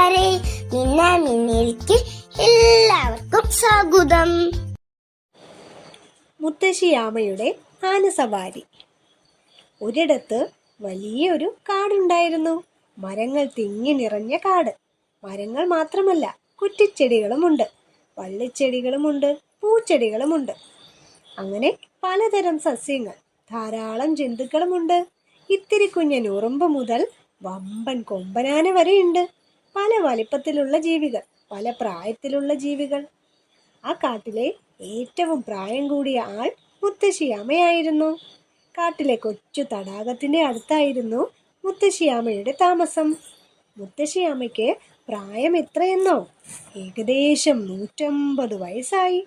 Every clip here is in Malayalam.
മിന്ന മിന്നിലേക്ക് എല്ലാവർക്കും സ്വാഗതം. മുത്തശ്ശിയാമയുടെ ആനസവാരി. ഒരിടത്ത് വലിയൊരു കാടുണ്ടായിരുന്നു. മരങ്ങൾ തിങ്ങി നിറഞ്ഞ കാട്. മരങ്ങൾ മാത്രമല്ല കുറ്റിച്ചെടികളുമുണ്ട്. വള്ളിച്ചെടികളുമുണ്ട് പൂച്ചെടികളുമുണ്ട്. അങ്ങനെ പലതരം സസ്യങ്ങൾ ധാരാളം ജന്തുക്കളുമുണ്ട്. ഇത്തിരി കുഞ്ഞൻ ഉറുമ്പ് മുതൽ വമ്പൻ കൊമ്പനാന വരെയുണ്ട്. പല വലിപ്പത്തിലുള്ള ജീവികൾ പല പ്രായത്തിലുള്ള ജീവികൾ. ആ കാട്ടിലെ ഏറ്റവും പ്രായം കൂടിയ ആൾ മുത്തശ്ശിയാമയായിരുന്നു കാട്ടിലെ കൊച്ചു തടാകത്തിന്റെ അടുത്തായിരുന്നു മുത്തശ്ശിയാമയുടെ താമസം. മുത്തശ്ശിയാമയ്ക്ക് പ്രായം എത്രയെന്നോ ഏകദേശം നൂറ്റമ്പത് വയസ്സായി.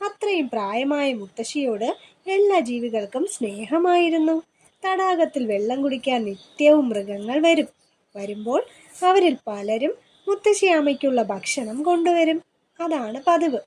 അത്രയും പ്രായമായ മുത്തശ്ശിയോട് എല്ലാ ജീവികൾക്കും സ്നേഹമായിരുന്നു. തടാകത്തിൽ വെള്ളം കുടിക്കാൻ നിത്യവും മൃഗങ്ങൾ വരും. വരുമ്പോൾ അവരിൽ പലരും മുത്തശ്ശിയാമയ്ക്കുള്ള ഭക്ഷണം കൊണ്ടുവരും. അതാണ് പതിവ്.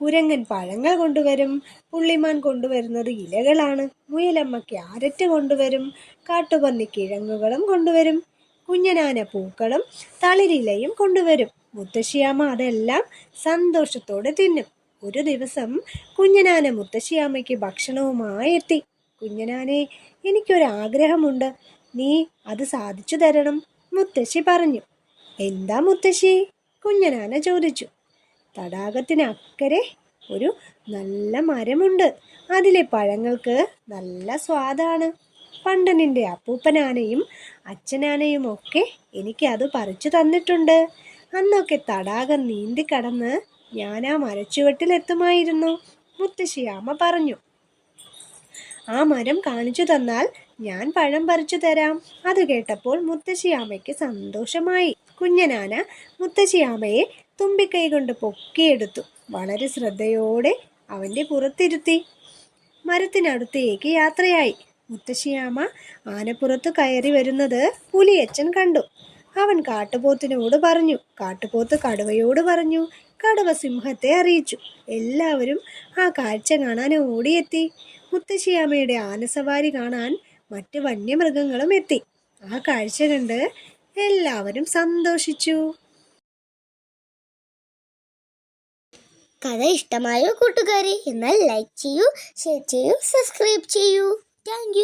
കുരങ്ങൻ പഴങ്ങൾ കൊണ്ടുവരും. പുള്ളിമാൻ കൊണ്ടുവരുന്നത് ഇലകളാണ്. മുയലമ്മ ക്യാരറ്റ് കൊണ്ടുവരും. കാട്ടുപന്നി കിഴങ്ങുകളും കൊണ്ടുവരും. കുഞ്ഞനാന പൂക്കളും തളിരിലയും കൊണ്ടുവരും. മുത്തശ്ശിയാമ്മ അതെല്ലാം സന്തോഷത്തോടെ തിന്നും. ഒരു ദിവസം കുഞ്ഞനാന മുത്തശ്ശിയാമ്മയ്ക്ക് ഭക്ഷണവുമായി എത്തി. കുഞ്ഞനാനെ എനിക്കൊരാഗ്രഹമുണ്ട്. നീ അത് സാധിച്ചു തരണം മുത്തശ്ശി പറഞ്ഞു. എന്താ മുത്തശ്ശി? കുഞ്ഞനാന ചോദിച്ചു. തടാകത്തിനക്കരെ ഒരു നല്ല മരമുണ്ട്. അതിലെ പഴങ്ങൾക്ക് നല്ല സ്വാദാണ്. പണ്ട് നിന്റെ അപ്പൂപ്പനാനയും അച്ഛനാനയും ഒക്കെ എനിക്ക് അത് പറിച്ചു തന്നിട്ടുണ്ട്. അന്നൊക്കെ തടാകം നീന്തി കടന്ന് ഞാൻ ആ മരച്ചുവട്ടിലെത്തുമായിരുന്നു. മുത്തശ്ശിയാമ്മ പറഞ്ഞു. ആ മരം കാണിച്ചു തന്നാൽ ഞാൻ പഴം പറിച്ചു തരാം. അത് കേട്ടപ്പോൾ മുത്തശ്ശിയാമയ്ക്ക് സന്തോഷമായി. കുഞ്ഞനാന മുത്തശ്ശിയാമയെ തുമ്പിക്കൈ കൊണ്ട് പൊക്കിയെടുത്തു. വളരെ ശ്രദ്ധയോടെ അവന്റെ പുറത്തിരുത്തി. മരത്തിനടുത്തേക്ക് യാത്രയായി. മുത്തശ്ശിയാമ ആനപ്പുറത്ത് കയറി വരുന്നത് പുലിയച്ചൻ കണ്ടു. അവൻ കാട്ടുപോത്തിനോട് പറഞ്ഞു. കാട്ടുപോത്ത് കടുവയോട് പറഞ്ഞു. കടുവ സിംഹത്തെ അറിയിച്ചു. എല്ലാവരും ആ കാഴ്ച കാണാൻ ഓടിയെത്തി. മുത്തശ്ശിയാമയുടെ ആനസവാരി കാണാൻ മറ്റ് വന്യമൃഗങ്ങളും എത്തി. ആ കാഴ്ച കണ്ട് എല്ലാവരും സന്തോഷിച്ചു. കഥ ഇഷ്ടമായോ കൂട്ടുകാരി? എന്നാൽ ലൈക്ക് ചെയ്യൂ ഷെയർ ചെയ്യൂ സബ്സ്ക്രൈബ് ചെയ്യൂ. താങ്ക്